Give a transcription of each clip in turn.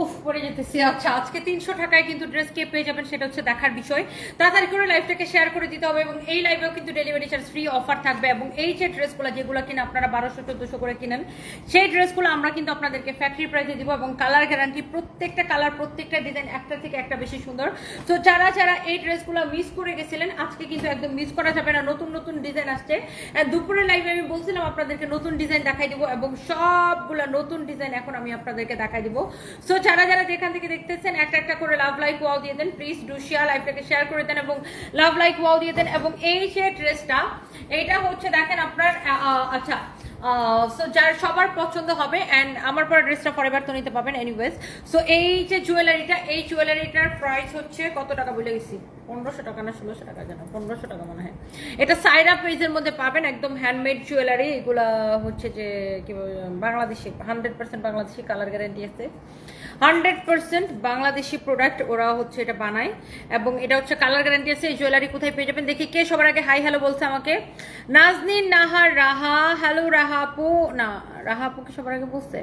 উফ পরে যেতেছি। আচ্ছা আজকে তিনশো টাকায় কিন্তু ড্রেস কে পেয়ে যাবেন, সেটা হচ্ছে দেখার বিষয়। তাড়াতাড়ি করে লাইভটাকে শেয়ার করে দিতে হবে এবং এই লাইভেও কিন্তু ডেলিভারি চার্জ ফ্রি অফার থাকবে এবং এই যে ড্রেসগুলো যেগুলো কিনা আপনারা বারোশো, চোদ্দশো করে কিনেন, সেই ড্রেসগুলো আমরা কিন্তু আপনাদেরকে ফ্যাক্টরি প্রাইসে দিব এবং কালার গ্যারান্টি প্রত্যেকটা কালার প্রত্যেকটা ডিজাইন একটা থেকে একটা বেশি সুন্দর। তো যারা যারা এই ড্রেসগুলো মিস করে গেছিলেন, আজকে কিন্তু একদম মিস করা যাবে না। নতুন নতুন ডিজাইন আসছে। দুপুরের লাইভে আমি বলছিলাম আপনাদেরকে নতুন ডিজাইন দেখাই দিব এবং সবগুলো নতুন ডিজাইন এখন আমি আপনাদেরকে দেখাই দিব। সো যারা যারা যেখান থেকে দেখতেছেন, একটা একটা করে লাভ লাইক ওয়াও দিয়ে দেন। প্লিজ ডু শেয়ার শেয়ার করে দেন এবং লাভ লাইক ওয়াও দিয়ে দেন এবং এই যে ড্রেসটা এইটা হচ্ছে দেখেন আপনার আচ্ছা সো যার সবার পছন্দ হবে অ্যান্ড আমার পরে ড্রেসটা ফরএভার তো নিতে পাবেন এনিওয়েজ সো এই যে জুয়েলারিটা এই জুয়েলারিটার প্রাইস হচ্ছে কত টাকা বলে গেছি? পনেরোশো টাকা না ষোলোশো টাকা জানো? পনেরোশো টাকা মনে হয়। এটা সাইরা পেজের মধ্যে পাবেন, একদম হ্যান্ডমেড জুয়েলারি এগুলা হচ্ছে যে, কি Bangladeshi hundred percent Bangladeshi colour guarantee আছে। হান্ড্রেড পার্সেন্ট বাংলাদেশি প্রোডাক্ট ওরা হচ্ছে এটা বানায়, এবং এটা হচ্ছে কালার গ্যারান্টি আছে, এই জুয়েলারি কোথায় পেয়ে যাবেন? দেখি কে সবার আগে হাই হ্যালো বলছে আমাকে। নাজনীন নাহার রাহা হ্যালো রাহাপু না রাহাপু কি সবার আগে বলছে?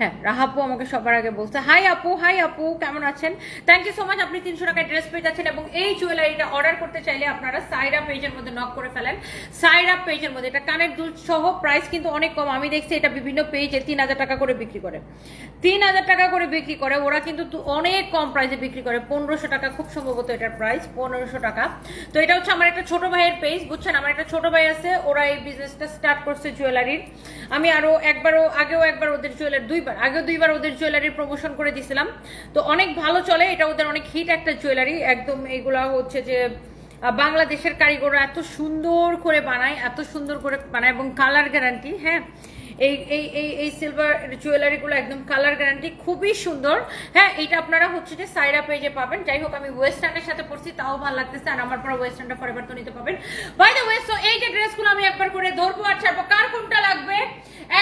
হ্যাঁ রাহাপু আমাকে সবার আগে বলছে হাই আপু হাই আপু, কেমন আছেন? থ্যাংক ইউ সো মাচ আপনি তিনশো টাকায় ড্রেস পেয়ে যাচ্ছেন এবং এই জুয়েলারিটা অর্ডার করতে চাইলে আপনারা সাইরা পেজের মধ্যে নক করে ফেলেন। সাইরা পেজের মধ্যে, এটা কানের দুল সহ প্রাইস কিন্তু অনেক কম। আমি দেখছি এটা বিভিন্ন পেজে তিন হাজার টাকা করে বিক্রি করে। তিন হাজার টাকা করে বিক্রি করে, ওরা কিন্তু অনেক কম প্রাইসে বিক্রি করে। পনেরোশো টাকা খুব সম্ভবত এটার প্রাইস পনেরোশো টাকা। তো এটা হচ্ছে আমার একটা ছোট ভাইয়ের পেজ বুঝছেন? আমার একটা ছোট ভাই আছে, ওরা এই বিজনেসটা স্টার্ট করছে জুয়েলারির আমি আরও একবারও, আগেও একবার ওদের জুয়েলারি দুইবার আগেও দুইবার ওদের জুয়েলারি প্রমোশন করে দিছিলাম। তো অনেক ভালো চলে, এটা ওদের অনেক হিট একটা জুয়েলারি একদম এগুলা হচ্ছে যে বাংলাদেশের কারিগররা এত সুন্দর করে বানায়, এত সুন্দর করে বানায় এবং কালার গ্যারান্টি হ্যাঁ? এই এই এই এই সিলভার জুয়েলারিগুলো একদম কালার গ্যারান্টি খুবই সুন্দর। হ্যাঁ এটা আপনারা হচ্ছে যে সাইরা পেজে পাবেন। যাই হোক, আমি ওয়েস্টার্নের সাথে পড়ছি, তাও ভালো লাগতেছে, আর আমার পরে ওয়েস্টার্নটা তো নিতে পাবেন বাই দ্য ওয়ে সো এই যে ড্রেসগুলো আমি একবার করে ধরবো আর ছাড়বো, কার কোনটা লাগবে?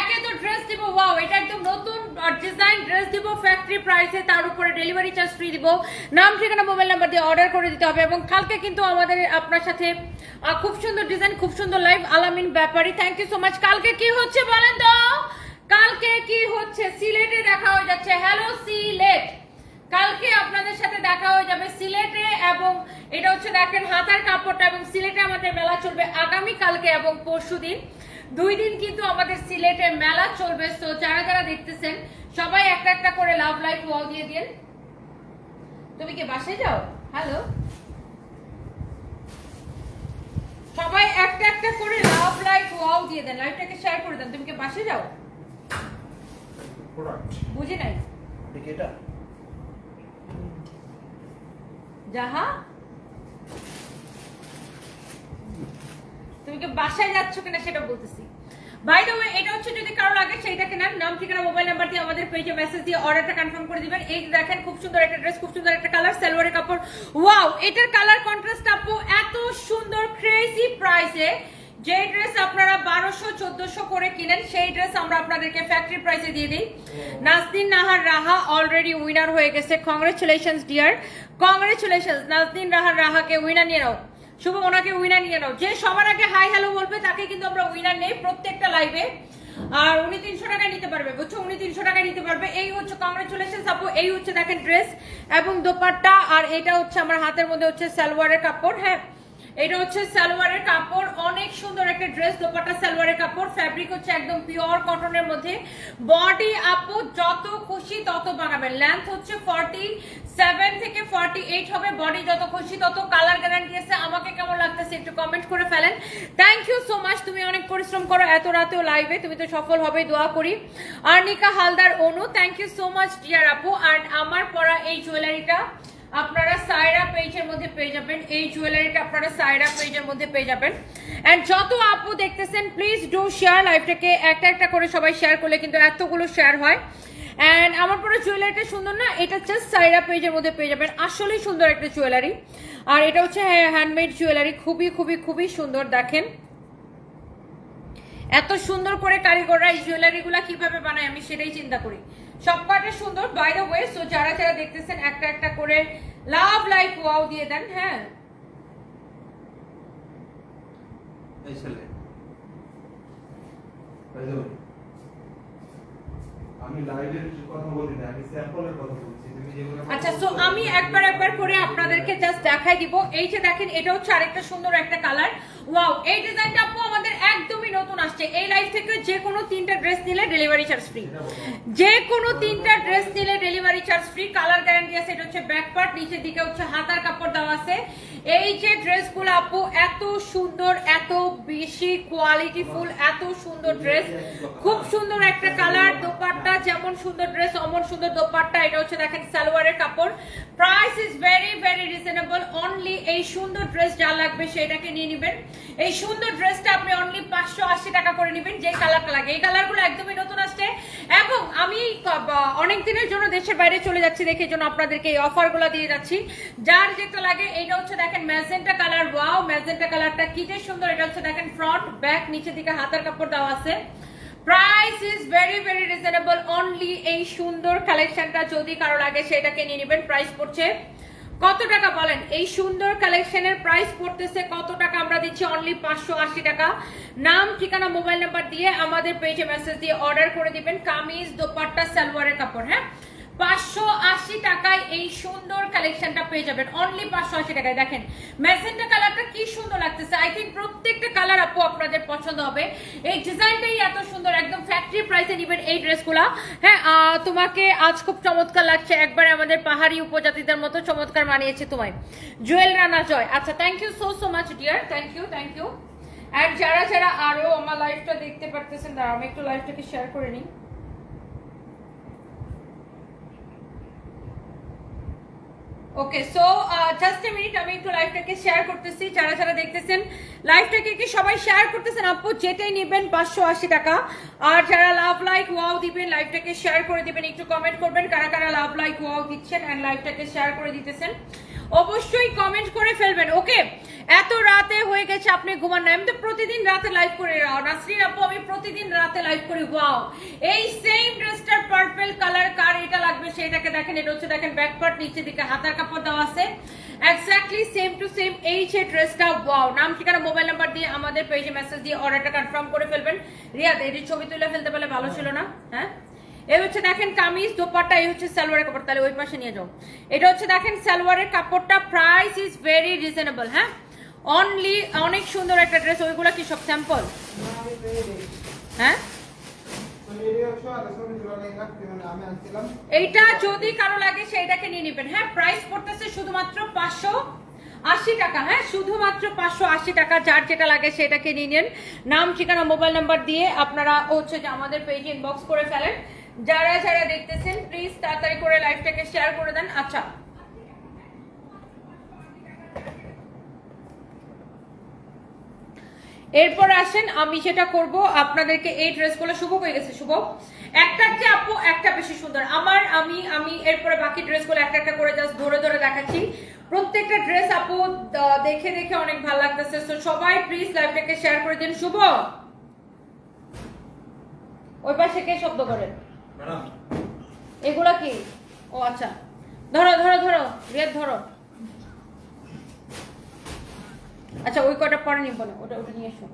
একে তো ড্রেস দিব ওয়াও এটা একদম নতুন ডিজাইন ড্রেস দিব ফ্যাক্টরি প্রাইসে তার উপরে ডেলিভারি চার্জ ফ্রি দিব। নাম, ঠিকানা মোবাইল নাম্বার দিয়ে অর্ডার করে দিতে হবে, এবং কালকে কিন্তু আমাদের, আপনার সাথে খুব সুন্দর ডিজাইন খুব সুন্দর live Alamin Bepari thank you so much কালকে কি হচ্ছে বলেন তো? কালকে কি হচ্ছে? সিলেটে দেখা হয়ে যাচ্ছে। হ্যালো সিলেট। কালকে আপনাদের সাথে দেখা হয়ে যাবে সিলেটে এবং এটা হচ্ছে দেখেন হাতার কাপড়টা এবং সিলেটে আমাদের মেলা চলবে আগামী কালকে এবং পরশুদিন দুই দিন কিন্তু আমাদের সিলেটে মেলা চলবে। তো যারা যারা দেখতেছেন, সবাই একটা একটা করে লাভ লাইফ ওয়াও দিয়ে দিন। তুমি কি বাসে যাও? হ্যালো সবাই একটা একটা করে লাভ লাইক ওয়াও দিয়ে দেন। লাইভটাকে শেয়ার করে দেন। তুমি কি পাশে যাও? বুঝি নাই। এটা। যাহা। তুমি কি বাসায় যাচ্ছ কিনা সেটা বলতেছি। বাই দ্য ওয়ে এটা হচ্ছে যদি কারও লাগে সেইটাকে নেন নাম ঠিকানা মোবাইল নাম্বার দিয়ে আমাদের পেজে মেসেজ দিয়ে অর্ডারটা কনফার্ম করে দিবেন। এই দেখেন খুব সুন্দর একটা ড্রেস খুব সুন্দর একটা কালার সালোয়ারের কাপড়। ওয়াও এটার কালার কন্ট্রাস্ট আপু এত সুন্দর ক্রেজি প্রাইসে যে ড্রেস আপনারা বারোশো চোদ্দশো করে কিনেন সেই ড্রেস আমরা আপনাদেরকে ফ্যাক্টরি প্রাইসে দিয়ে দিই। নাজদিন নাহার রাহা অলরেডি উইনার হয়ে গেছে। কংগ্রেচুলেশনস ডিয়ার কংগ্রেচুলেশনস নাজদিন রাহার রাহাকে উইনার নিয়ে নাও। শুভ, ওনাকে উইনার নিয়ে নাও। যে সবার আগে হাই হ্যালো বলবে, তাকে কিন্তু আমরা উইনার নেই প্রত্যেকটা লাইভে আর উনি তিনশো টাকায় নিতে পারবে, বুঝছ? উনি তিনশো টাকায় নিতে পারবে। এই হচ্ছে কংগ্রেচুলেশন আপু, এই হচ্ছে দেখেন ড্রেস এবং দোপাট্টা, আর এটা হচ্ছে আমার হাতের মধ্যে হচ্ছে সালোয়ারের কাপড় হ্যাঁ? এটা হচ্ছে সালোয়ারের কাপড়, অনেক সুন্দর একটা ড্রেস দোপাট্টা, সালোয়ারের কাপড় ফ্যাব্রিক হচ্ছে একদম পিওর কটনের মধ্যে। বডি আপু, যত খুশি তত বানাবেন লেন্থ হচ্ছে ফর্টি সেভেন থেকে ফর্টি এইট হবে। বডি যত খুশি তত কালার গ্যারান্টি আছে। আমাকে কেমন লাগতেছে একটু কমেন্ট করে ফেলেন। থ্যাংক ইউ সো মাচ তুমি অনেক পরিশ্রম করো এত রাতেও লাইভে তুমি তো সফল হবে, দোয়া করি। আর Nika Haldar Anu thank you so much dear আপু। আর আমার পরা এই জুয়েলারিটা আপনারা সায়রা পেজের মধ্যে পেয়ে যাবেন। এই জুয়েলারিটা আপনারা সায়রা পেজের মধ্যে পেয়ে যাবেন। এন্ড যত আপু দেখতেছেন প্লিজ ডু শেয়ার লাইভটাকে একটা একটা করে সবাই শেয়ার করলে কিন্তু এতগুলো শেয়ার হয়। এন্ড আমার পরে জুয়েলারিটা সুন্দর না? এটা জাস্ট সাইরা পেজের মধ্যে পেয়ে যাবেন। আসলেই সুন্দর একটা জুয়েলারি। আর এটা হচ্ছে হ্যান্ডমেড জুয়েলারি। খুবই খুবই খুবই সুন্দর, দেখেন। এত সুন্দর করে কারিগররা এই জুয়েলারিগুলা কীভাবে বানায় আমি সেটাই চিন্তা করি। সব কটা সুন্দর বাই দ্য ওয়ে সো যারা যারা দেখতেছেন একটা একটা করে লাভ লাইক ওয়াও দিয়ে দেন হ্যাঁ। আচ্ছা সো আমি একবার একবার করে আপনাদেরকে জাস্ট দেখাই দিব। এই যে দেখেন এটা হচ্ছে আরেকটা সুন্দর একটা কালার ওয়াও এই ডিজাইনটা আপু আমাদের একদমই নতুন আসছে। এই লাইফ থেকে যে কোনো ডেলিভারি চার্জ ফ্রি যে কোনো তিনটা ড্রেস নিলে delivery charge free colour guarantee আছে, এটা হচ্ছে ব্যাক পার্ট নিচের দিকে হচ্ছে হাতার কাপড় দেওয়া আছে। এই যে ড্রেসগুলো আপু, এত সুন্দর, এত বেশি কোয়ালিটি ফুল এত সুন্দর ড্রেস খুব সুন্দর একটা কালার দোপাট্টা, যেমন সুন্দর ড্রেস অমন সুন্দর দোপাট্টা। এটা হচ্ছে দেখেন সালোয়ারের কাপড়। Price is very very reasonable only এই সুন্দর ড্রেস যা লাগবে সেটাকে নিয়ে নেবেন। এই সুন্দর ড্রেসটা আপনি অনলি পাঁচশো আশি টাকা করে নেবেন যে কালারটা লাগে। এই কালারগুলো একদমই নতুন আসছে। এবং আমি অনেক দিনের জন্য দেশের বাইরে চলে যাচ্ছি দেখে জন্য আপনাদেরকে এই অফারগুলো দিয়ে যাচ্ছি। যার যেটা লাগে, এইটা হচ্ছে দেখেন ম্যাজেন্টা কালার, ওয়াও, ম্যাজেন্টা কালারটা কি যে সুন্দর। এটা হচ্ছে দেখেন ফ্রন্ট ব্যাক নিচে দিকে হাতের কাপড় দেওয়া আছে। Price is very very reasonable only এই সুন্দর কালেকশনটা যদি কারও লাগে সেটাকে নিয়ে নেবেন। প্রাইস পড়ছে কত টাকা বলেন? এই সুন্দর কালেকশনের প্রাইস পড়তেছে কত টাকা? আমরা দিচ্ছি অনলি পাঁচশো আশি টাকা। নাম, ঠিকানা মোবাইল নাম্বার দিয়ে আমাদের পেজে মেসেজ দিয়ে অর্ডার করে দিবেন। কামিজ, দোপাট্টা, সালোয়ারের কাপড় হ্যাঁ? পাঁচশো আশি টাকায় এই সুন্দর কালেকশনটা পেয়ে যাবেন। অনলি পাঁচশো আশি টাকায়। দেখেন ম্যাজেন্টা কালারটা কি সুন্দর লাগতেছে। আই থিঙ্ক প্রত্যেকটা কালার আপু আপনাদের পছন্দ হবে। এই ডিজাইনটাই এত সুন্দর, একদম ফ্যাক্টরি প্রাইসে নেবেন এই ড্রেসগুলা হ্যাঁ তোমাকে আজ খুব চমৎকার লাগছে। একবারে আমাদের পাহাড়ি উপজাতিদের মতো চমৎকার মানিয়েছে তোমায়। জুয়েল রানা জয় আচ্ছা thank you so so much dear thank you thank you আর যারা যারা আরও আমার লাইভটা দেখতে পারতেছেন দাঁড়া আমি একটু লাইভটাকে শেয়ার করে নিই। Okay so just a minute আমি একটু লাইভটাকে শেয়ার করতেছি। যারা যারা দেখতেছেন লাইভটাকে কি সবাই শেয়ার করতেছেন? আপু, যেটাই নেবেন পাঁচশো আশি টাকা। আর যারা লাভ লাইক ওয়াও দিবেন লাইভটাকে শেয়ার করে দিবেন, একটু কমেন্ট করবেন। কারা কারা লাভ লাইক ওয়াও দিচ্ছেন অ্যান্ড লাইভটাকে শেয়ার করে দিতেছেন? অবশ্যই কমেন্ট করে ফেলবেন। ওকে, এত রাতে হয়ে গেছে, আপনি ঘুমান না। আমি তো প্রতিদিন রাতে লাইভ করে। নাসরিন আপু, আমি প্রতিদিন রাতে লাইভ করি। ওয়াও এই সেম ড্রেসটার পার্পল কালার কার এটা লাগবে সেটাকে দেখেন, এটা হচ্ছে দেখেন ব্যাক পার্ট নিচে দিকে হাতার কাপড় দেওয়া আছে। এক্স্যাক্টলি সেম টু সেম এই যে ড্রেসটা ওয়াও নাম, ঠিকানা মোবাইল নাম্বার দিয়ে আমাদের পেজে মেসেজ দিয়ে অর্ডারটা কনফার্ম করে ফেলবেন। রিয়াদ এটি ছবি তুলে ফেলতে পারলে ভালো ছিল না? হ্যাঁ? এই হচ্ছে দেখেন কামিজ, দোপাট্টা, এই হচ্ছে সালোয়ারের কাপড়। তাহলে ওই পাশে নিয়ে যাও। এটা হচ্ছে দেখেন সালোয়ারের কাপড়টা। প্রাইস ইজ ভেরি রিজনেবল হ্যাঁ? অনলি অনেক সুন্দর একটা ড্রেস ওইগুলো কি সব স্যাম্পল হ্যাঁ? এইটা যদি কারও লাগে সেইটাকে নিয়ে নেবেন হ্যাঁ? প্রাইস পড়তেছে শুধুমাত্র পাঁচশো আশি টাকা হ্যাঁ? শুধুমাত্র পাঁচশো আশি টাকা, যার যেটা লাগে সেটাকে নিয়ে নেন। নাম, ঠিকানা, মোবাইল নাম্বার দিয়ে আপনারা হচ্ছে যে আমাদের পেজে ইনবক্স করে ফেলেন। যারা যারা দেখতেছেন প্লিজ তাড়াতাড়ি করে লাইভটাকে শেয়ার করে দেন। আচ্ছা। এরপর আসেন, আমি যেটা করব। আপনাদেরকে এই ড্রেসগুলো শুভ হয়ে গেছে, শুভ। একটা যে আপু, একটা বেশি সুন্দর। আমার, আমি আমি, এরপরে বাকি ড্রেসগুলো একটা একটা করে জাস্ট ধরে ধরে দেখাচ্ছি। প্রত্যেকটা ড্রেস আপু দেখে দেখে অনেক ভালো লাগতেছে। তো সবাই প্লিজ লাইভটাকে শেয়ার করে দিন, শুভ। ওই পাশে কে শব্দ করে? ম্যাডাম এগুলা কি? ও আচ্ছা। ধরো ধরো ধরো রিয়াদ ধরো। আচ্ছা ওই কটা পরে নিব না ওটা ওটা নিয়ে এসো।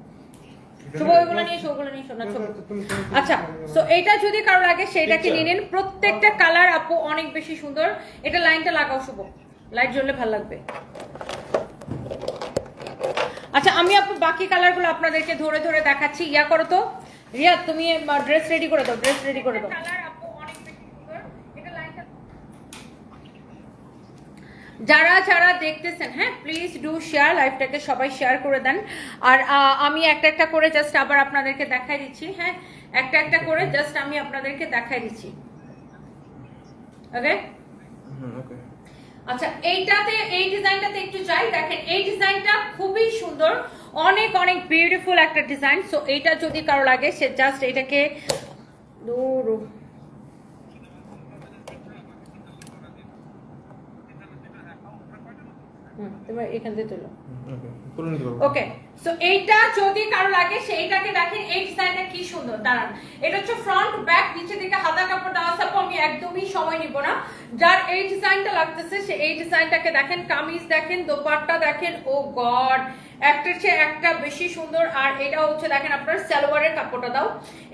আচ্ছা সো এটা যদি কারও লাগে সেটাকে নিয়ে নিন। প্রত্যেকটা কালার আপু অনেক বেশি সুন্দর। এটা লাইনটা লাগাও শুভ। লাইট জ্বললে ভালো লাগবে। আচ্ছা আমি আপু বাকি কালারগুলো আপনাদেরকে ধরে ধরে দেখাচ্ছি। ইয়া করো তো। রিয়া তুমি ড্রেস রেডি করে দাও ড্রেস রেডি করে দাও। যারা যারা দেখতেছেন হ্যাঁ প্লিজ ডু শেয়ার লাইভটাকে সবাই শেয়ার করে দেন। আর আমি একটা একটা করে জাস্ট আবার আপনাদেরকে দেখাই দিচ্ছি হ্যাঁ একটা একটা করে জাস্ট আমি আপনাদেরকে দেখাই দিচ্ছি। ওকে ওকে আচ্ছা এইটাতে এই ডিজাইনটাতে একটু যাই দেখেন এই ডিজাইনটা খুবই সুন্দর। অনেক অনেক বিউটিফুল একটা ডিজাইন সো এইটা যদি কারও লাগে সে জাস্ট এটাকে দূর তোমার এখান থেকে তুলো। ওকে সো এইটা যদি কারও লাগে সেইটাকে দেখেন এই ডিজাইনটা কি সুন্দর দাঁড়ান। এটা হচ্ছে ফ্রন্ট ব্যাক নিচে দিকে হাতা কাপড় দেওয়া আছে আমি একদমই সময় নিব না। যার এই ডিজাইনটা লাগতেছে সে এই ডিজাইনটাকে দেখেন কামিজ দেখেন দোপাট্টা দেখেন ও গড! একটার চেয়ে একটা বেশি সুন্দর আর এটা হচ্ছে দেখেন আপনার সালোয়ারের কাপড়টা দাও।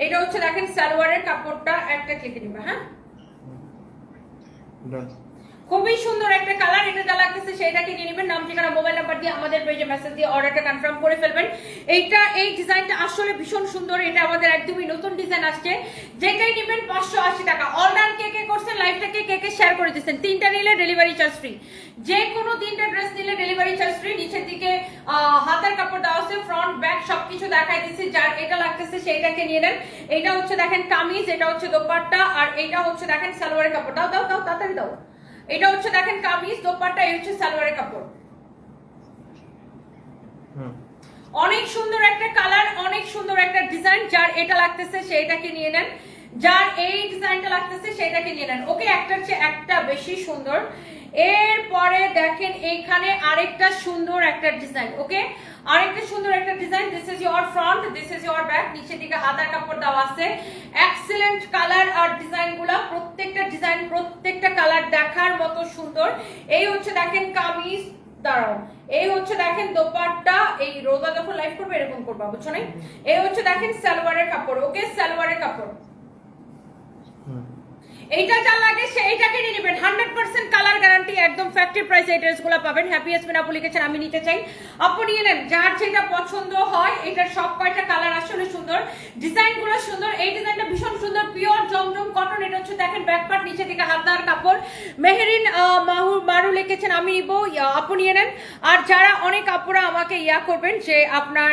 এটা হচ্ছে দেখেন সালোয়ারের কাপড়টা একটা ক্লিকে নিবে হ্যাঁ? খুবই সুন্দর একটা কালার এটা যা লাগতেছে সেটাকে নিয়ে নেবেন। নাম, ঠিকানা মোবাইল নাম্বার দিয়ে আমাদের পেজে মেসেজ দিয়ে অর্ডারটা কনফার্ম করে ফেলবেন। এইটা, এই ডিজাইনটা আসলে ভীষণ সুন্দর। এটা আমাদের একদমই নতুন ডিজাইন আসছে। যেটাই নেবেন পাঁচশো আশি টাকা। অর্ডার কে কে করছেন লাইভটাকে কে কে শেয়ার করে দিচ্ছেন তিনটা নিলে ডেলিভারি চার্জ ফ্রি যে কোনো তিনটা ড্রেস নিলে ডেলিভারি চার্জ ফ্রি নিচের দিকে হাতের কাপড় দেওয়া আছে ফ্রন্ট ব্যাক সবকিছু দেখাই দিচ্ছি যার এটা লাগতেছে সেইটাকে নিয়ে নেন। এটা হচ্ছে দেখেন কামিজ, এটা হচ্ছে দোপাট্টা, আর এটা হচ্ছে দেখেন সালোয়ারের কাপড়। দাও দাও দাও, তাড়াতাড়ি দাও। এটা হচ্ছে দেখেন কামিজ দোপাট্টা এই হচ্ছে সালোয়ারের কাপড়। হুম। অনেক সুন্দর একটা কালার অনেক সুন্দর একটা ডিজাইন যার এটা লাগতেছে সেইটাকে নিয়ে নেন। যার এই ডিজাইনটা লাগতেছে সেটাকে নিয়ে নেন। ওকে একটা হচ্ছে একটা বেশি সুন্দর। এরপরে দেখেন এইখানে আরেকটা সুন্দর একটা ডিজাইন ওকে আরেকটা সুন্দর একটা design this is your front this is your back নিচে দিকে হাতার কাপড় দেওয়া আছে। এক্সিলেন্ট কালার আর ডিজাইনগুলা, প্রত্যেকটা ডিজাইন প্রত্যেকটা কালার দেখার মতো সুন্দর। এই হচ্ছে দেখেন কামিজ, দাঁড়াও। এই হচ্ছে দেখেন দোপাট্টা, এই রোজা যখন লাইভ করবে এরকম করবা, বুঝছ নাই? এই হচ্ছে দেখেন সালোয়ারের কাপড় ওকে সালোয়ারের কাপড়। এইটা যা লাগে সেইটাকে নিয়ে নেবেন। হান্ড্রেড পার্সেন্ট কালার গ্যারান্টি একদম ফ্যাক্টরি প্রাইস এই ড্রেসগুলো পাবেন। হ্যাপি এসমেন আপু লিখেছেন, আমি নিতে চাই। আপু, নিয়ে নেন। যার যেটা পছন্দ হয়, এটার সব কয়টা কালার আসলে সুন্দর। ডিজাইনগুলো সুন্দর। এই ডিজাইনটা ভীষণ সুন্দর। পিওর জমজম কটন এটা হচ্ছে দেখেন ব্যাক পার্ট নিচে দিকে হাতার কাপড়। মেহেরিন মাহু মারু লিখেছেন, আমি নিব। আপু, নিয়ে নেন। আর যারা অনেক আপুরা আমাকে ইয়া করবেন যে আপনার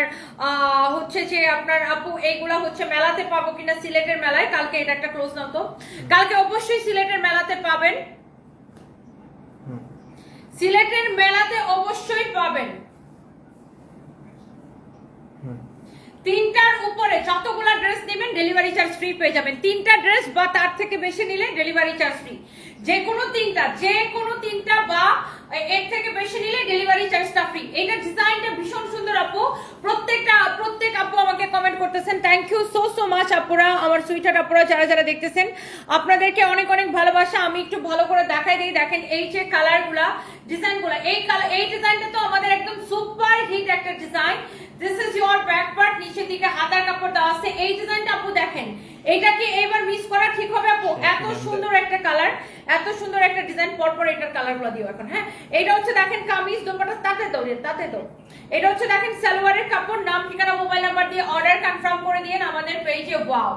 হচ্ছে যে আপনার আপু, এইগুলা হচ্ছে মেলাতে পাবো কিনা সিলেটের মেলায়। কালকে এটা একটা ক্লোজ নাও তো। কালকে অবশ্যই সিলেটের মেলাতে পাবেন। সিলেটের মেলাতে অবশ্যই পাবেন। তিনটার উপরে যতগুলা ড্রেস নেবেন ডেলিভারি চার্জ ফ্রি পেয়ে যাবেন। তিনটা ড্রেস বা তার থেকে বেশি নিলে ডেলিভারি চার্জ ফ্রি। যে কোনো তিনটা যে কোনো তিনটা বা এর থেকে বেশি নিলে ডেলিভারি চার্জটা ফ্রি। এটা ডিজাইনটা ভীষণ সুন্দর আপু প্রত্যেকটা প্রত্যেক আপু আমাকে কমেন্ট করতেছেন thank you so so much আপুরা, আমার সুইটার আপুরা, যারা যারা দেখতেছেন। আপনাদেরকে অনেক অনেক ভালোবাসা। আমি একটু ভালো করে দেখাই দিই। দেখেন, এই যে কালারগুলা ডিজাইনগুলা এই কালার এই ডিজাইনটা তো আমাদের একদম সুপার হিট একটা design this is your back part নিচের দিকে হাতার কাপড় দেওয়া আছে। এই ডিজাইনটা আপু দেখেন এটা কি এবার মিস করা ঠিক হবে আপু? এত সুন্দর একটা কালার এত সুন্দর একটা ডিজাইন পর পর এটার কালারগুলো দিও এখন হ্যাঁ? এটা হচ্ছে দেখেন কামিজ দোপাটা তাতে দাও তাতে দাও। এটা হচ্ছে দেখেন সালোয়ারের কাপড় নাম ঠিকানা মোবাইল নাম্বার দিয়ে অর্ডার কনফার্ম করে দিয়েন আমাদের পেজে ওয়াও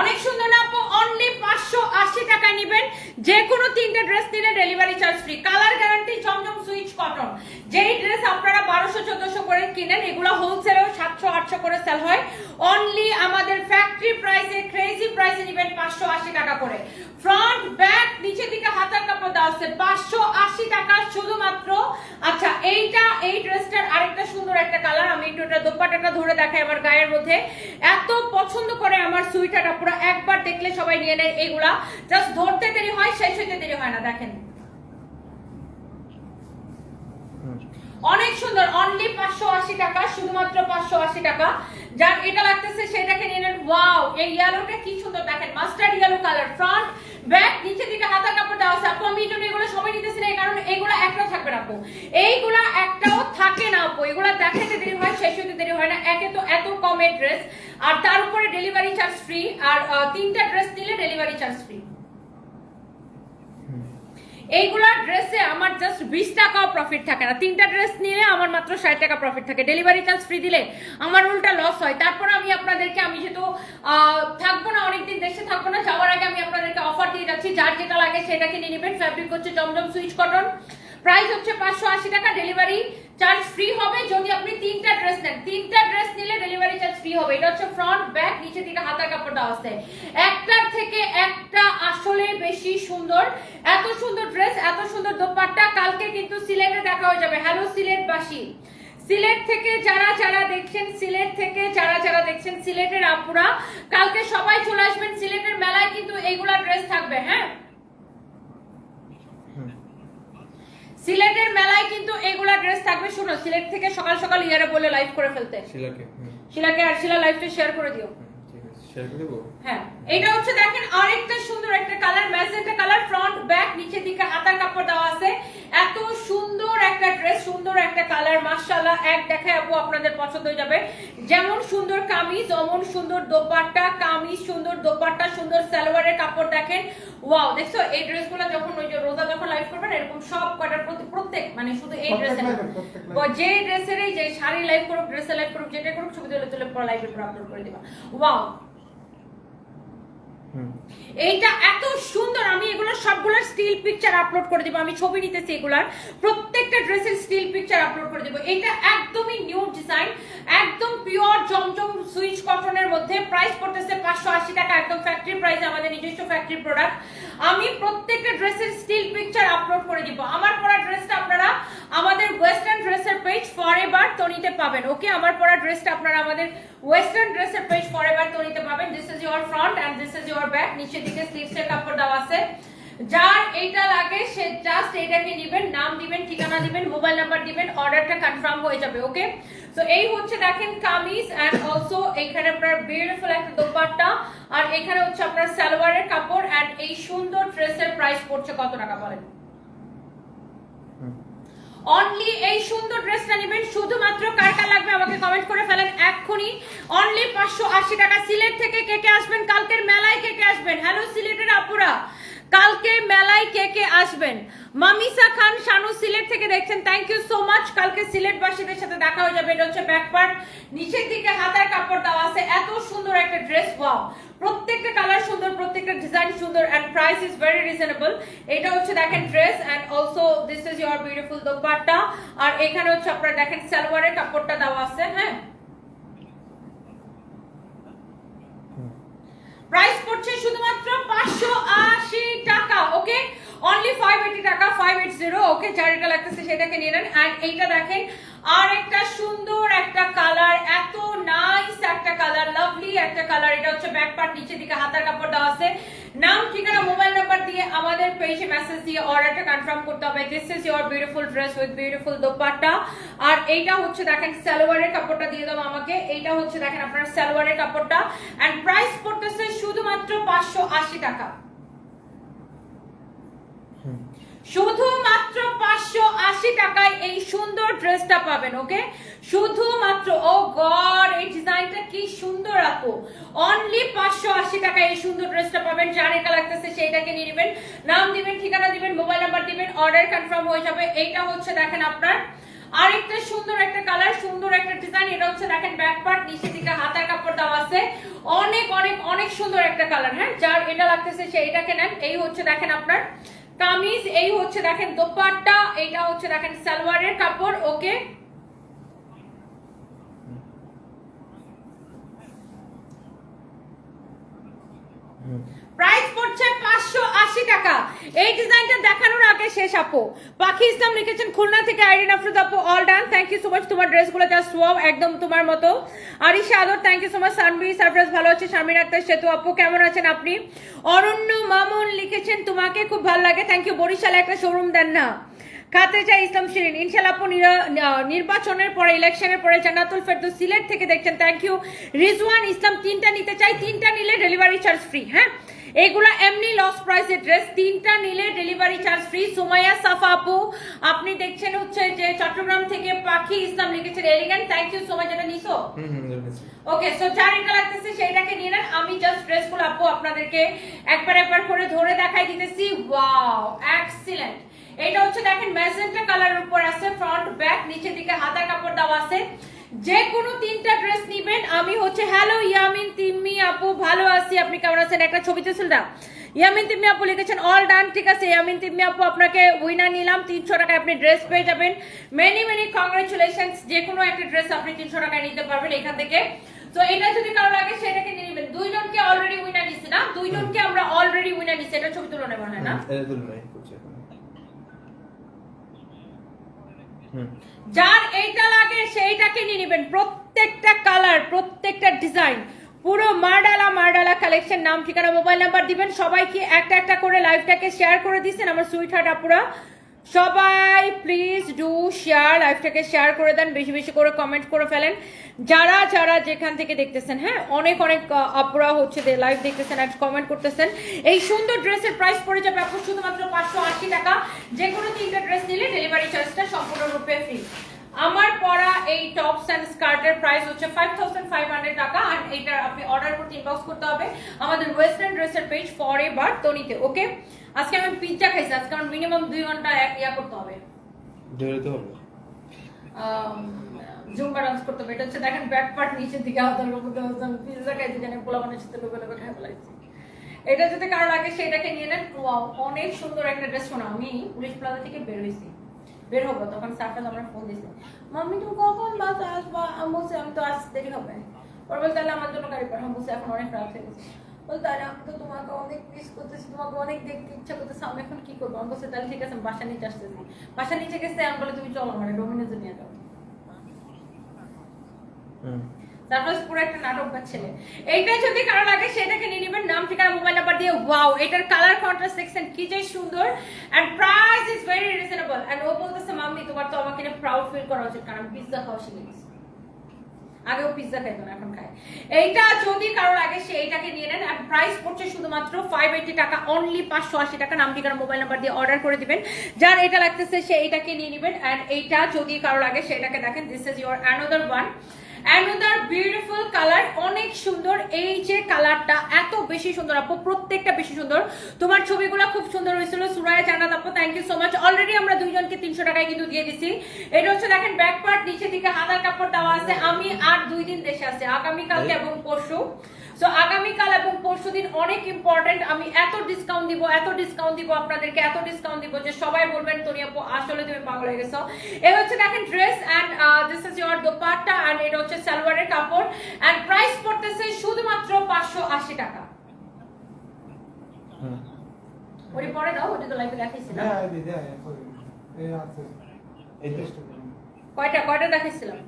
অনেক সুন্দর না, আপু? অনলি পাঁচশো আশি টাকায় নিবেন। যে কোনো তিনটে ড্রেস নিলে delivery charge free. Colour guarantee, জমজম সুইচ কটন। যেই ড্রেস আপনারা বারোশো, চোদ্দশো করে কিনেন, এগুলো হোলসেলেও সাতশো, আটশো করে সেল হয়। অনলি আমাদের ফ্যাক্টরি প্রাইসে প্রাইসে নিবেন পাঁচশো আশি টাকা করে। ফ্রন্ট ব্যাক নিচের দিকে হাতার কাপড় দেওয়া আছে। পাঁচশো আশি টাকা শুধুমাত্র। আচ্ছা এইটা, এই ড্রেসটার আরেকটা সুন্দর একটা কালার। আমি একটু এটা দোপাটাটা ধরে দেখাই আমার গায়ের মধ্যে। এত পছন্দ করে আমার সুইটারটা পুরো একবার দেখলে সবাই নিয়ে নেয়। এইগুলা জাস্ট ধরতে দেরি হয়, শেষ হইতে দেরি হয় না, দেখেন। অনেক সুন্দর অনলি পাঁচশো আশি টাকা, শুধুমাত্র পাঁচশো আশি টাকা। যার এটা লাগতেছে, সেটাকে নিয়ে নেন। ওয়াও এই ইয়েলোটা কি সুন্দর দেখেন mustard yellow colour front back নিচে দিকে হাতা কাপড় দেওয়া আছে। আপু, আমি জন্য এগুলো সবাই নিতেছি না কারণে এগুলো একটাও থাকবে না, আপু। এইগুলা একটাও থাকে না, আপু। এগুলো দেখাতে দেরি হয়, শেষ হতে দেরি হয় না। একে তো এত কমের ড্রেস আর তার উপরে ডেলিভারি চার্জ ফ্রি আর তিনটা ড্রেস নিলে ডেলিভারি চার্জ ফ্রি এইগুলা ড্রেসে আমার জাস্ট বিশ টাকাও প্রফিট থাকে না। তিনটা ড্রেস নিলে আমার মাত্র ষাট টাকা প্রফিট থাকে। ডেলিভারি চার্জ ফ্রি দিলে আমার উল্টা লস হয়। তারপর আমি আপনাদেরকে, আমি যেহেতু থাকব না, অনেকদিন দেশে থাকব না, যাওয়ার আগে আমি আপনাদেরকে অফার দিয়ে যাচ্ছি। যার যেটা লাগে সেটাকে নিয়ে নেবেন। ফ্যাব্রিক হচ্ছে জমজম সুইচ কটন প্রাইস হচ্ছে পাঁচশো আশি টাকা ডেলিভারি চার্জ ফ্রি হবে যদি আপনি তিনটা ড্রেস নেন। তিনটা ড্রেস নিলে ডেলিভারি চার্জ ফ্রি হবে। এটা হচ্ছে ফ্রন্ট ব্যাক নিচে দিকে হাতার কাপড় দেওয়া একটার থেকে একটা আসলে বেশি সুন্দর। এত সুন্দর ড্রেস এত সুন্দর দোপাট্টা কালকে কিন্তু সিলেটে দেখা হয়ে যাবে। হ্যালো সিলেটবাসী। সিলেট থেকে যারা যারা দেখছেন, সিলেট থেকে যারা যারা দেখছেন, সিলেটের আপুরা, কালকে সবাই চলে আসবেন সিলেটের মেলায়, কিন্তু এইগুলা ড্রেস থাকবে হ্যাঁ হুম সিলেটের মেলায় কিন্তু এগুলা ড্রেস থাকবে। শুনো সিলেট থেকে সকাল সকাল ইয়ারে বলে লাইভ করে ফেলতে। শিলাকে শিলাকে আর শিলা লাইভটা শেয়ার করে দিও। হ্যাঁ এটা হচ্ছে দেখেন আরেকটা সুন্দর একটা colour magenta colour front back নিচের দিকে হাতার কাপড় দেওয়া আছে। এত সুন্দর একটা ড্রেস সুন্দর একটা কালার মাশাআল্লাহ এক দেখায় আপু আপনাদের পছন্দ হয়ে যাবে। যেমন সুন্দর কামিজ অমন সুন্দর দোপাট্টা কামিজ সুন্দর দোপাট্টা সুন্দর সালোয়ারের কাপড় দেখেন। ওয়াও দেখছ? এই ড্রেসগুলো যখন ওই যে রোজা যখন লাইভ করবেন এরকম সব প্রতি প্রত্যেক মানে শুধু এই ড্রেসের live এ, প্রত্যেক live এ। যে যে শাড়ি লাইভ করুক ড্রেসে লাইভ করুক যেটা করুক ছবি তুলে তুলে পর লাইভের আপলোড করে দিবা। ওয়াও এইটা এত সুন্দর, আমি এগুলো সবগুলো স্টিল পিকচার আপলোড করে দেবো। আমি ছবি নিতেছি এগুলার। প্রত্যেকটা ড্রেসের স্টিল পিকচার আপলোড করে দেবো। এটা একদমই নিউ ডিজাইন একদম পিওর জমজম সুইচ কটনের মধ্যে। প্রাইস পড়তেছে পাঁচশো আশি টাকা, একদম ফ্যাক্টরি প্রাইস আমাদের নিজস্ব ফ্যাক্টরি প্রোডাক্ট আমি প্রত্যেকটা ড্রেসের স্টিল পিকচার আপলোড করে দিব আমার পরা ড্রেসটা আপনারা আমাদের ওয়েস্টার্ন ড্রেসের পেজ তনিতে পাবেন। ওকে, আমার পরা ড্রেসটা আপনারা আমাদের ওয়েস্টার্ন ড্রেসের পেজ ফরএভার তনিতে পাবেন। This is your front and this is your back নিচের দিকে স্লিভস এর কাপড় দেওয়া আছে। যার এইটা লাগে, সে জাস্ট এটাকে নেবেন, নাম দিবেন, ঠিকানা দিবেন মোবাইল নাম্বার দিবেন অর্ডারটা কনফার্ম হয়ে যাবে, ওকে? তো এই হচ্ছে দেখেন কামিজ এন্ড অলসো এখানে আপনার বিউটিফুল একটা দোপাট্টা। আর এখানে হচ্ছে আপনার সালোয়ারের কাপড় এন্ড এই সুন্দর ড্রেসের প্রাইস পড়ছে কত টাকা বলেন? অনলি এই সুন্দর ড্রেসটা নেবেন। শুধুমাত্র কার কার লাগবে আমাকে কমেন্ট করে ফেলেন এক্ষুনি। অনলি পাঁচশো আশি টাকা সিলেট থেকে কে কে আসবেন? কালকের মেলায় কে কে আসবেন? হ্যালো সিলেটের আপুরা। কালকে মেলায় কে কে আসবেন? মামিসা খান, শানু সিলেট থেকে দেখছেন। থ্যাংক ইউ সো মাচ কালকে সিলেটবাসীদের সাথে দেখা হয়ে যাবে। এটা হচ্ছে ব্যাক পার্ট নিচের দিকে হাতার কাপড় দেওয়া আছে। এত সুন্দর একটা ড্রেস ওয়াও প্রত্যেকটা কালার সুন্দর, প্রত্যেকটা ডিজাইন সুন্দর and price is very reasonable এটা হচ্ছে দেখেন dress and also this is your beautiful dupatta. আর এখানে হচ্ছে আপনারা দেখেন সালোয়ারের কাপড়টা দেওয়া আছে হ্যাঁ? প্রাইস পড়ছে শুধুমাত্র পাঁচশো আশি টাকা ওকে অনলি ফাইভ এইটি টাকা ফাইভ এইট জিরো ওকে যার এটা লাগতেছে সেটাকে নিয়ে নেন। অ্যান্ড এইটা দেখেন আর একটা সুন্দর একটা কালার এত নাইস একটা কালার লাভলি একটা কালার এটা হচ্ছে ব্যাক পার্ট নিচের দিকে হাতার কাপড় দেওয়া আছে। নাম ঠিকানা মোবাইল নাম্বার দিয়ে আমাদের পেজে মেসেজ দিয়ে অর্ডারটা কনফার্ম করতে হবে। This is your beautiful dress with beautiful dupatta আর এইটা হচ্ছে, দেখেন, সালোয়ারের কাপড়টা দিয়ে দাও আমাকে। এইটা হচ্ছে, দেখেন, আপনার সালোয়ারের কাপড়টা। এন্ড প্রাইস পড়তেছে শুধুমাত্র পাঁচশো আশি টাকা। শুধুমাত্র পাঁচশো আশি টাকায় এই সুন্দর ড্রেসটা পাবেন, ওকে? শুধুমাত্র, ও গড, এই ডিজাইনটা কি সুন্দর, আপু। অনলি পাঁচশো আশি টাকায় এই সুন্দর ড্রেসটা পাবেন, যার এটা লাগতেছে সেইটাকে নিয়ে নেবেন। নাম দিবেন, ঠিকানা দিবেন, মোবাইল নাম্বার দিবেন অর্ডার কনফার্ম হয়ে যাবে। এইটা হচ্ছে, দেখেন আপনার, আরেকটা সুন্দর একটা কালার, সুন্দর একটা ডিজাইন। এটা হচ্ছে, দেখেন ব্যাক পার্ট নিচে দিকে হাতার কাপড় দেওয়া আছে। অনেক অনেক অনেক সুন্দর একটা কালার হ্যাঁ? যার এটা লাগতেছে সেইটাকে নেন। এই হচ্ছে, দেখেন আপনার কামিজ এই হচ্ছে দেখেন দোপাট্টা এটা হচ্ছে দেখেন সালোয়ারের কাপড় ওকে? হুম। প্রাইস পড়ছে পাঁচশো আশি টাকা। এই ডিজাইনটা দেখানোর আগে শেষ আপু। পাখি ইসলাম লিখেছেন, খুলনা থেকে আইরিন আফরোজ আপু all done thank you so much তোমার ড্রেসগুলো জাস্ট ওয়াও একদম তোমার মতো। আরিশা আদর thank you so much সানবি surprise ভালো আছে, শামিন আক্তার, সেতু আপু, কেমন আছেন আপনি? অরণ্য মামুন লিখেছেন, তোমাকে খুব ভালো লাগে। থ্যাংক ইউ বরিশালে একটা শোরুম দেন না। খাতে চাই ইসলাম শিরিন ইনশাল্লাহ আপু নির্বাচনের পরে ইলেকশনের পরে জান্নাতুল ফেরদৌস সিলেট থেকে দেখছেন। থ্যাংক ইউ রিজওয়ান ইসলাম তিনটা নিতে চাই। তিনটা নিলে ডেলিভারি চার্জ ফ্রি হ্যাঁ? এগুলা এমনি লস প্রাইসের ড্রেস তিনটা নিলে delivery charge free Sumaiya Safa আপু আপনি দেখছেন হচ্ছে যে চট্টগ্রাম থেকে পাখি ইসলাম লিখেছেন। Elegant thank you so much এটা নিছো? ওকে সো যার এটা লাগতেছে সেইটাকে নিয়ে নেন। আমি জাস্ট ড্রেসগুলো আপু আপনাদেরকে একবার একবার করে ধরে দেখাই দিতেছি। ওয়াও এক্সিলেন্ট এটা হচ্ছে দেখেন ম্যাজেন্টা কালারের উপর আছে ফ্রন্ট ব্যাক নিচের দিকে হাতার কাপড় দেওয়া আছে। যে কোনো তিনটা ড্রেস নিবেন, আমি হচ্ছে হ্যালো ইয়ামিন তিম্মি আপু, ভালো আছি, আপনি কেমন আছেন? একটা ছবিতে ছিল ইয়ামিন তিম্মি আপু লিখেছেন অল ডান ঠিক আছে, ইয়ামিন তিম্মি আপু, আপনাকে উইনার নিলাম, তিনশো টাকায় আপনি ড্রেস পেয়ে যাবেন। মেনি মেনি কংগ্রেচুলেশন যে কোনো একটা ড্রেস আপনি তিনশো টাকায় নিতে পারবেন এখান থেকে। তো এটা যদি কারও লাগে, সেটাকে নিয়ে নেবেন। দুইজনকে অলরেডি উইনার নিছি না? দুইজনকে আমরা অলরেডি উইনার নিছি। এটা ছবি তুলে নেবেন হয় না এটা তুলে নাই করছি এখন হুম যার এইটা লাগে, সেইটাকে নিয়ে নেবেন। প্রত্যেকটা কালার প্রত্যেকটা ডিজাইন পুরো মার্ডালা মার্ডালা কালেকশন নাম ঠিকানা মোবাইল নাম্বার দিবেন। সবাইকে একটা একটা করে লাইভটাকে শেয়ার করে দিচ্ছেন আমার সুইট হার্ট আপুরা সবাই প্লিজ ডু শেয়ার লাইফটাকে শেয়ার করে দেন, বেশি বেশি করে কমেন্ট করে ফেলেন। যারা যারা যেখান থেকে দেখতেছেন হ্যাঁ অনেক অনেক আপুরা হচ্ছে লাইভ দেখতেছেন আর কমেন্ট করতেছেন। এই সুন্দর ড্রেসের প্রাইস পড়ে যাবে আপনার শুধুমাত্র পাঁচশো আশি টাকা। যে কোনো তিনটা ড্রেস নিলে ডেলিভারি চার্জটা সম্পূর্ণরূপে ফ্রি আমার পরা এই টপস অ্যান্ড স্কার্টের প্রাইস হচ্ছে ফাইভ থাউজেন্ড ফাইভ হান্ড্রেড টাকা আর এইটার আপনি অর্ডার করতে ইনবক্স করতে হবে। আমাদের ওয়েস্টার্ন ড্রেসের পেজ ফর এ বার তনিতে ওকে আজকে আমি পিৎজা খাইছি আজকে আমার মিনিমাম দুই ঘণ্টা এক- ইয়া করতে হবে। দৌড়াতে হবে। জুম্বা ডান্স করতে হবে। এটা হচ্ছে দেখেন ব্যাক পার্ট নিচের দিকে পিৎজা খাইছি জানি পোলা সাথে লোকে লোকে খাই ফেলাইছি। এটা যদি কারও লাগে সেটাকে নিয়ে নেন। অনেক সুন্দর একটা ড্রেস শোনা আমি পুলিশ প্লাজা থেকে বের হয়েছি। বের হব, তখন সারফাজ আমার ফোন দিছে। মাম্মি, তুমি কখন বাস আসবা আমি বলছি, আমি তো আজ দেরি হবে। ওর বলতে তাহলে আমার জন্য গাড়ি পাঠাম বলছে, এখন অনেক রাত হয়ে গেছে। বলতে আরে আমি তো তোমাকে অনেক মিস করতেছি, তোমাকে অনেক দেখতে ইচ্ছা করতেছে, আমি এখন কি করব? আমি বলছি, তাহলে ঠিক আছে বাসা নিচে আসতেছি। বাসা নিচে গেছে, আমি বলে, তুমি চলো মানে ডোমিনোজে নিয়ে যাও। তারপর পুরো একটা ছেলে। যদি সেটাকে নিয়ে নাম মোবাইল নাম্বার দিয়ে ওয়াও এটার কালার কন্ট্রাস্ট কি যে সুন্দর। প্রাইস ও তোমার তো আমাকে প্রাউড ফিল করা উচিত, কারণ পিৎজা পিৎজা না, এখন খায়। এইটা যদি কারও লাগে, সে নিয়ে নেন। প্রাইস শুধুমাত্র ফাইভ এইটি টাকা অনলি পাঁচশো আশি টাকা। নাম মোবাইল নাম্বার দিয়ে অর্ডার করে দিবেন। যার এটা লাগতেছে, সে এইটাকে নিয়ে নেবেন। এইটা যদি কারও লাগে সেটাকে দেখেন this is your another one another beautiful colour অনেক সুন্দর এই যে কালারটা এত বেশি সুন্দর আপু প্রত্যেকটা বেশি সুন্দর। তোমার ছবিগুলো খুব সুন্দর হয়েছিল। সুরায় জানাত আপু thank you so much already আমরা দুইজনকে তিনশো টাকায় কিন্তু দিয়ে দিছি। এটা হচ্ছে দেখেন ব্যাক পার্ট নিচে দিকে হাতার কাপড় দেওয়া আছে। আমি আর দুই দিন দেশে আছি আগামীকালকে এবং পরশু। সো আগামীকাল এবং পরশু দিন অনেক ইম্পর্টেন্ট আমি এত ডিসকাউন্ট দিব এত ডিসকাউন্ট দিব আপনাদেরকে এত ডিসকাউন্ট দিব যে সবাই বলবেন তোনি আপু আসলে তুমি পাগল হয়ে গেছো। এই হচ্ছে দেখেন ড্রেস ইয়োর দোপাট্টা এন্ড এটা হচ্ছে সালোয়ারের কাপড়। এন্ড প্রাইস পড়তেছে শুধুমাত্র পাঁচশো আশি টাকা। ওরি পরে দাও ওটি তো লাইভে দেখাইছিলাম। হ্যাঁ দিদি হ্যাঁ এই আছে। কয়টা কয়টা দেখাইছিলাম?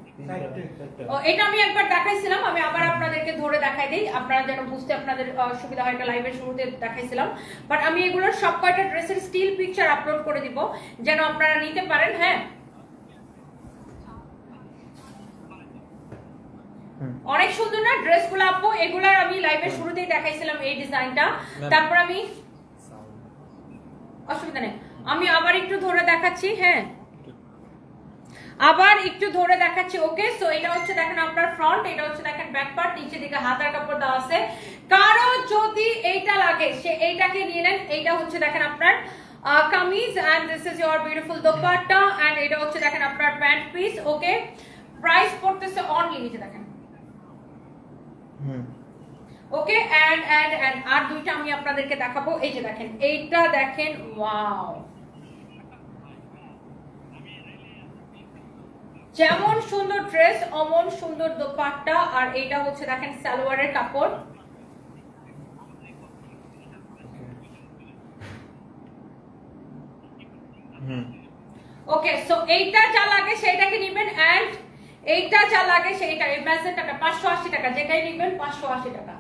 ও এটা আমি একবার দেখাইছিলাম আমি আবার আপনাদেরকে ধরে দেখাই দিই। আপনারা যেন বুঝতে আপনাদের সুবিধা হয় এটা লাইভের শুরুতে দেখাইছিলাম। বাট আমি এগুলোর সব কয়টা ড্রেসের স্টিল পিকচার আপলোড করে দিব যেন আপনারা নিতে পারেন হ্যাঁ? অনেক সুন্দর না ড্রেস ড্রেসগুলো আপু? এগুলার আমি লাইভের শুরুতেই দেখাইছিলাম এই ডিজাইনটা তারপর আমি অসুবিধা নেই। আমি আবার একটু ধরে দেখাচ্ছি হ্যাঁ? আবার একটু ধরে দেখাচ্ছি ওকে সো এটা হচ্ছে দেখেন আপনার ফ্রন্ট এটা হচ্ছে দেখেন ব্যাক পার্ট নিচে দিকে হাতার কাপড় দেওয়া আছে। কারও যদি এইটা লাগে সে এইটাকে নিয়ে নেন। এইটা হচ্ছে দেখেন আপনার kameez and this is your beautiful dupatta and এটা হচ্ছে দেখেন আপনার প্যান্ট পিস ওকে প্রাইস পড়তেছে অনলি নিচে দেখেন। ওকে এন্ড এন্ড এন্ড আর দুইটা আমি আপনাদেরকে দেখাবো। এই যে দেখেন এইটা দেখেন ওয়াও যেমন সুন্দর ড্রেস অমন সুন্দর দোপাট্টা আর এইটা হচ্ছে দেখেন সালোয়ারের কাপড়। ওকে সো এইটা যা লাগে সেইটাকে নেবেন এন্ড এইটা যা লাগে সেইটা এই ম্যাজেন্টাটা পাঁচশো আশি টাকা যেটাই নেবেন পাঁচশো আশি টাকা।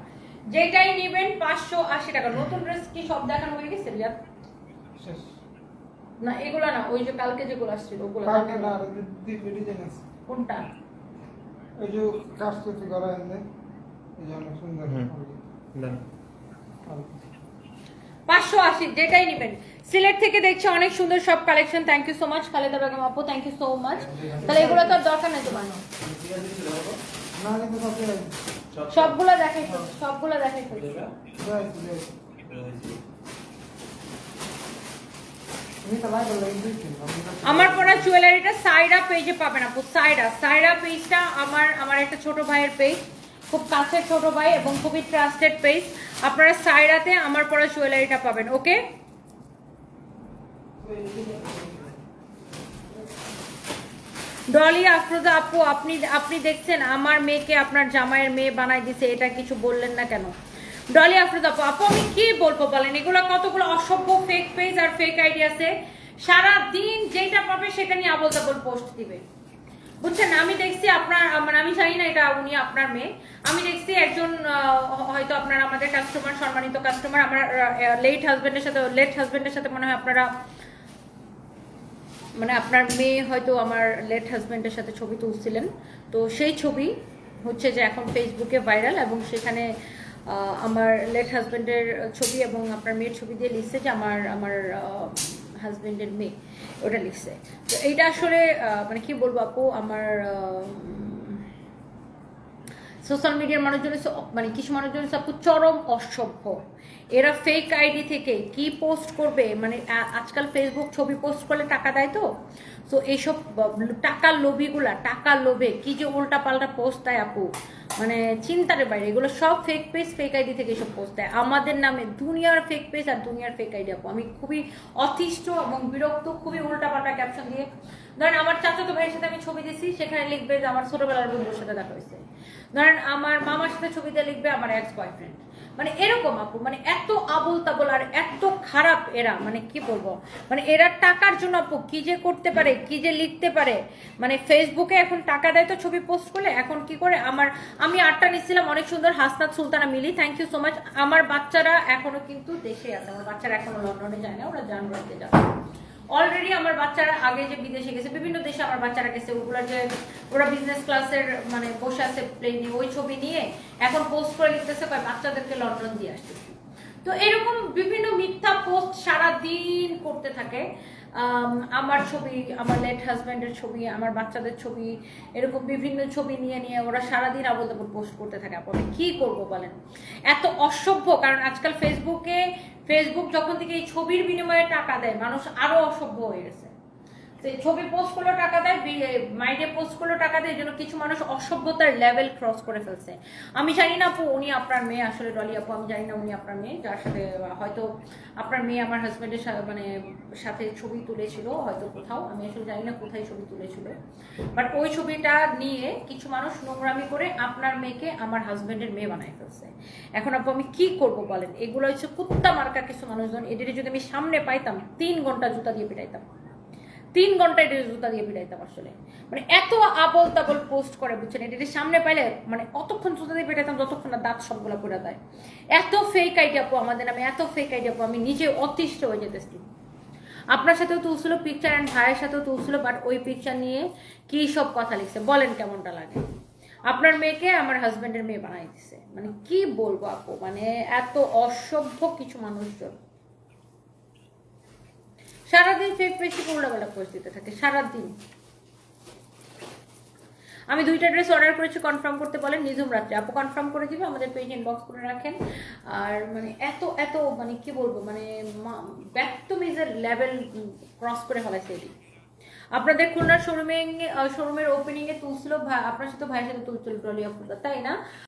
যেটাই নেবেন পাঁচশো আশি টাকা। নতুন ড্রেস কি সব দেখানো হয়ে গেছে রিয়াদ? না এগুলা না ওই যে কালকে যেগুলো আসছিল ওগুলো কোনটা? ওই যে কাজ করতে করা এনে এই যে অনেক সুন্দর পাঁচশো আশি, যেটাই নেবেন। সিলেট থেকে দেখছি অনেক সুন্দর সব collection thank you so much Khaleda Begum আপু থ্যাংক ইউ সো মাচ তাহলে এগুলো তো আর দরকার নেই তোমার। সবগুলো দেখাই সবগুলো দেখাই আমার পড়া জুয়েলারিটা সাইরা পেজে পাবেন আপু সাইরা সাইরা পেজটা আমার আমার একটা ছোট ভাইয়ের পেজ খুব কাছের ছোট ভাই এবং খুবই ট্রাস্টেড পেজ আপনারা সাইরাতে আমার পড়া জুয়েলারিটা পাবেন, ওকে? ডলি, আফরোজা আপু, আপনি আপনি দেখছেন আমার মেয়েকে আপনার জামাইয়ের মেয়ে বানাই দিছে, এটা কিছু বললেন না কেন? ডলি, আফরোজা আপু আপু, আমি কি বলব বলেন? এগুলো কতগুলো অসভ্য ফেক পেজ আর ফেক আইডি আছে। সারা দিন যেটা পাবে সেটা নিয়ে আবল তাবল পোস্ট দিবে। বুঝছেন, আমি দেখছি আপনার মানে আমি জানি না এটা উনি আপনার মেয়ে। আমি দেখছি একজন হয়তো আপনার আমাদের কাস্টমার সম্মানিত কাস্টমার আমার লেট হাজবেন্ডের সাথে লেট হাজবেন্ডের সাথে মনে হয় আপনারা মানে আপনার মেয়ে হয়তো আমার লেট হাজব্যান্ডের সাথে ছবি তুলছিলেন। তো সেই ছবি হচ্ছে যে এখন ফেসবুকে ভাইরাল এবং সেখানে আমার লেট হাজব্যান্ডের ছবি এবং আপনার মেয়ের ছবি দিয়ে লিখছে যে আমার আমার হাজব্যান্ডের মেয়ে। ওটা লিখছে। তো এইটা আসলে মানে কি বলব আপু, আমার সোশ্যাল মিডিয়ার মানুষজন মানে কিছু মানুষজন আপু চরম অসভ্য। এরা ফেক আইডি থেকে কি পোস্ট করবে মানে আজকাল ফেসবুক ছবি পোস্ট করলে টাকা দেয় তো? তো এইসব টাকার লোভিগুলা টাকার লোভে কি যে উল্টা পাল্টা পোস্ট দেয় আপু? মানে চিন্তার বাইরে, এগুলো সব ফেক পেজ ফেক আইডি থেকে এসব পোস্ট দেয়। আমাদের নামে দুনিয়ার ফেক পেজ আর দুনিয়ার ফেক আইডি আপু। আমি খুবই অতিষ্ঠ এবং বিরক্ত, খুবই উল্টাপাল্টা ক্যাপশন দিয়ে। ধরেন আমার চাচাতো ভাইয়ের সাথে আমি ছবি দিয়েছি সেখানে লিখবে যে আমার ছোটবেলার বন্ধুর সাথে দেখা হয়েছে। ধরেন আমার মামার সাথে ছবি দিয়ে লিখবে আমার এক্স বয়ফ্রেন্ড মানে এরকম আপু মানে এত আবল তাবল আর এত খারাপ এরা মানে কি বলব? মানে এরা টাকার জন্য আপু, কি যে করতে পারে, কি যে লিখতে পারে। মানে ফেসবুকে এখন টাকা দেয় তো ছবি পোস্ট করলে, এখন কি করে? আমার, আমি আটটা নিচ্ছিলাম, অনেক সুন্দর, Hasnat, Sultana, Mili thank you so much আমার বাচ্চারা এখনও কিন্তু দেশে আছে, আমার বাচ্চারা এখনও লন্ডনে যায় না, ওরা জানুয়ারিতে যাবে। অলরেডি আমার বাচ্চারা আগে যে বিদেশে গেছে, বিভিন্ন দেশে আমার বাচ্চারা গেছে, ওগুলো যে, ওরা বিজনেস ক্লাসের মানে বসে আছে প্লেনে ওই ছবি নিয়ে এখন পোস্ট করে লিখতেছে কয় বাচ্চাদেরকে লন্ডন দিয়ে আসতেছে। তো এরকম বিভিন্ন মিথ্যা পোস্ট সারা দিন করতে থাকে। আমার ছবি, আমার লেট হাজব্যান্ডের ছবি, আমার বাচ্চাদের ছবি, এরকম বিভিন্ন ছবি নিয়ে নিয়ে ওরা সারাদিন আবল তাবল পোস্ট করতে থাকে। আপনি কী করব বলেন? এত অসভ্য, কারণ আজকাল ফেসবুকে ফেসবুক যখন থেকে এই ছবির বিনিময়ে টাকা দেয়, মানুষ আরও অসভ্য হয়ে গেছে। ছবি পোস্ট করলেও টাকা দেয় মাইডে পোস্ট করলেও টাকা দেয় জন্য কিছু মানুষ অসভ্যতার লেভেল ক্রস করে ফেলছে। আমি জানি না আপু, উনি আপনার মেয়ে, আসলে ডলি আপু, আমি জানি না উনি আপনার মেয়ে, যার সাথে, হয়তো আপনার মেয়ে আমার হাজব্যান্ডের মানে সাথে ছবি তুলেছিল, হয়তো কোথাও, আমি আসলে জানি না কোথায় ছবি তুলেছিল। বাট ওই ছবিটা নিয়ে কিছু মানুষ নোংরামি করে আপনার মেয়েকে আমার হাজব্যান্ডের মেয়ে বানায় ফেলছে। এখন আপু, আমি কি করব বলেন? এগুলো হচ্ছে কুত্তা মার্কা কিছু মানুষজন, এদের যদি আমি সামনে পাইতাম, তিন ঘণ্টা জুতা দিয়ে পিটাইতাম। তিন ঘণ্টা এটা জুতা দিয়ে পিটাইতাম আসলে। মানে এত আবল তাবল পোস্ট করে বুঝছেন, এটা সামনে পাইলে মানে অতক্ষণ জুতা দিয়ে পিটাইতাম যতক্ষণ না দাঁত সবগুলো পড়ে দেয় এত ফেক আইডিয়া আমাদের নামে, এত ফেক আইডিয়া আমি নিজে অতিষ্ঠ হয়ে যেতেছি। আপনার সাথেও তুলছিল পিকচার অ্যান্ড ভাইয়ের সাথেও তুলছিল বাট ওই পিকচার নিয়ে কি সব কথা লিখছে, বলেন কেমনটা লাগে? আপনার মেয়েকে আমার হাজবেন্ডের মেয়ে বানাই দিছে। মানে কি বলব আপু মানে এত অসভ্য কিছু মানুষজন। সারাদিন পেজে উল্টাপাল্টা পোস্ট দিতে থাকে, সারাদিন। আমি দুইটা ড্রেস অর্ডার করেছি কনফার্ম করতে বলেন নিঝুম রাত্রে আপু কনফার্ম করে দিবে, আমাদের পেজ ইনবক্স করে রাখেন। আর মানে এত এত মানে কি বলব মানে ব্যাকটমিজের লেভেল ক্রস করে ফেলাইছে এটি। আপনাদের খুলনার শোরুমে শোরুমের ওপেনিং এ তুলছিল আপনার সাথে ভাইয়ের সাথে তুলছিল ট্রলি তাই না?